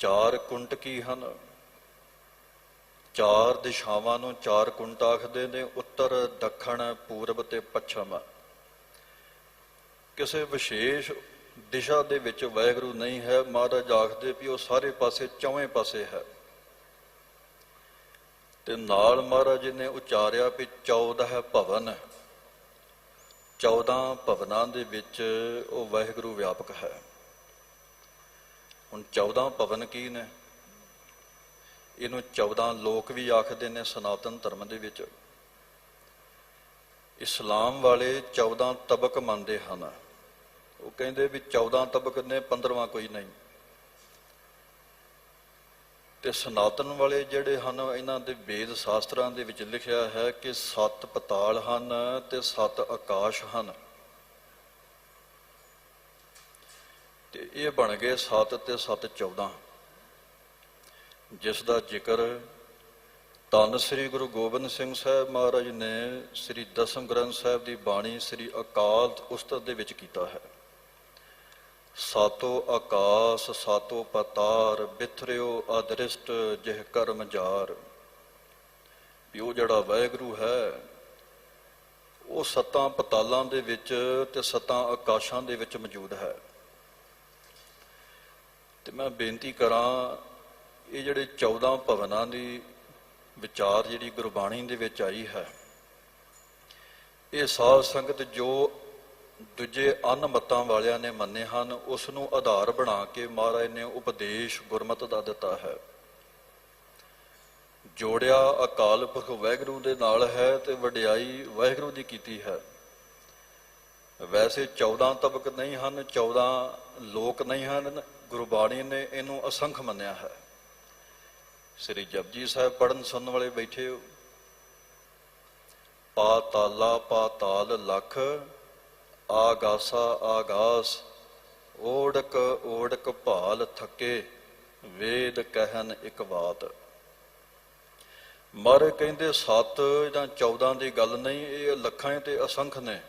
ਚਾਰ ਕੁੰਟ ਕੀ ਹਨ? ਚਾਰ ਦਿਸ਼ਾਵਾਂ ਨੂੰ ਚਾਰ ਕੁੰਟ ਆਖਦੇ ਨੇ, ਉੱਤਰ, ਦੱਖਣ, ਪੂਰਬ ਤੇ ਪੱਛਮ। ਕਿਸੇ ਵਿਸ਼ੇਸ਼ ਦਿਸ਼ਾ ਦੇ ਵਿੱਚ ਵਾਹਿਗੁਰੂ ਨਹੀਂ ਹੈ, ਮਹਾਰਾਜ ਆਖਦੇ ਵੀ ਉਹ ਸਾਰੇ ਪਾਸੇ ਚੌਵੇਂ ਪਾਸੇ ਹੈ। ਤੇ ਨਾਲ ਮਹਾਰਾਜ ਜੀ ਨੇ ਉਚਾਰਿਆ ਵੀ 14 ਭਵਨ। 14 ਭਵਨਾਂ ਦੇ ਵਿੱਚ ਉਹ ਵਾਹਿਗੁਰੂ ਵਿਆਪਕ ਹੈ। ਹੁਣ 14 ਭਵਨ ਕੀ ਨੇ? ਇਹਨੂੰ 14 ਲੋਕ ਵੀ ਆਖਦੇ ਨੇ ਸਨਾਤਨ ਧਰਮ ਦੇ ਵਿੱਚ। ਇਸਲਾਮ ਵਾਲੇ 14 ਤਬਕ ਮੰਨਦੇ ਹਨ। ਉਹ ਕਹਿੰਦੇ ਵੀ 14 ਤਬਕ ਨੇ 15ਵਾਂ ਕੋਈ ਨਹੀਂ। ਤੇ ਸਨਾਤਨ ਵਾਲੇ ਜਿਹੜੇ ਹਨ, ਇਹਨਾਂ ਦੇ ਵੇਦ ਸ਼ਾਸਤਰਾਂ ਦੇ ਵਿੱਚ ਲਿਖਿਆ ਹੈ ਕਿ ਸੱਤ ਪਤਾਲ ਹਨ ਤੇ ਸੱਤ ਆਕਾਸ਼ ਹਨ। ਤੇ ਇਹ ਬਣ ਗਏ 7 ਤੇ 7 14 ਜਿਸ ਦਾ ਜ਼ਿਕਰ ਧੰਨ ਸ੍ਰੀ ਗੁਰੂ ਗੋਬਿੰਦ ਸਿੰਘ ਸਾਹਿਬ ਮਹਾਰਾਜ ਨੇ ਸ੍ਰੀ ਦਸਮ ਗ੍ਰੰਥ ਸਾਹਿਬ ਦੀ ਬਾਣੀ ਸ੍ਰੀ ਅਕਾਲ ਉਸਤਤ ਦੇ ਵਿੱਚ ਕੀਤਾ ਹੈ। ਸਾਤੋ ਆਕਾਸ, ਸਾਤੋ ਪਤਾਰ, ਬਿਥਰਿਓ ਅਦ੍ਰਿਸ਼ਟ ਜਿਹ ਕਰਮ ਜਾਰ। ਵੀ ਉਹ ਜਿਹੜਾ ਵਾਹਿਗੁਰੂ ਹੈ, ਉਹ ਸੱਤਾਂ ਪਤਾਲਾਂ ਦੇ ਵਿੱਚ ਤੇ ਸੱਤਾਂ ਆਕਾਸ਼ਾਂ ਦੇ ਵਿੱਚ ਮੌਜੂਦ ਹੈ। ਤੇ ਮੈਂ ਬੇਨਤੀ ਕਰਾਂ, ਇਹ ਜਿਹੜੇ 14 ਭਵਨਾਂ ਦੀ ਵਿਚਾਰ ਜਿਹੜੀ ਗੁਰਬਾਣੀ ਦੇ ਵਿੱਚ ਆਈ ਹੈ, ਇਹ ਸਾਧ ਸੰਗਤ ਜੋ ਦੂਜੇ ਅਨ ਮਤਾਂ ਵਾਲਿਆਂ ਨੇ ਮੰਨੇ ਹਨ ਉਸ ਨੂੰ ਆਧਾਰ ਬਣਾ ਕੇ ਮਹਾਰਾਜ ਨੇ ਉਪਦੇਸ਼ ਗੁਰਮਤ ਦਾ ਦਿੱਤਾ ਹੈ। ਜੋੜਿਆ ਅਕਾਲ ਪੁਰਖ ਵਾਹਿਗੁਰੂ ਦੇ ਨਾਲ ਹੈ ਤੇ ਵਡਿਆਈ ਵਾਹਿਗੁਰੂ ਦੀ ਕੀਤੀ ਹੈ। ਵੈਸੇ 14 ਤਬਕ ਨਹੀਂ ਹਨ 14 ਲੋਕ ਨਹੀਂ ਹਨ ਗੁਰਬਾਣੀ ਨੇ ਇਹਨੂੰ ਅਸੰਖ ਮੰਨਿਆ ਹੈ। ਸ੍ਰੀ ਜਪਜੀ ਸਾਹਿਬ ਪੜਨ ਸੁਣਨ ਵਾਲੇ ਬੈਠੇ ਹੋ। ਪਾਤਾਲਾ ਪਾਤਾਲ ਲਖ, ਆਗਾਸਾ, ਆਗਾਸ, ਓੜਕ ਓੜਕ ਭਾਲ ਥਕੇ, ਵੇਦ ਕਹਿਨ ਇੱਕ ਬਾਤ। ਮਰ ਕਹਿੰਦੇ 7 ਜਾਂ 14 ਦੀ ਗੱਲ ਨਹੀਂ, ਇਹ ਲੱਖਾਂ ਤੇ ਅਸੰਖ ਨੇ।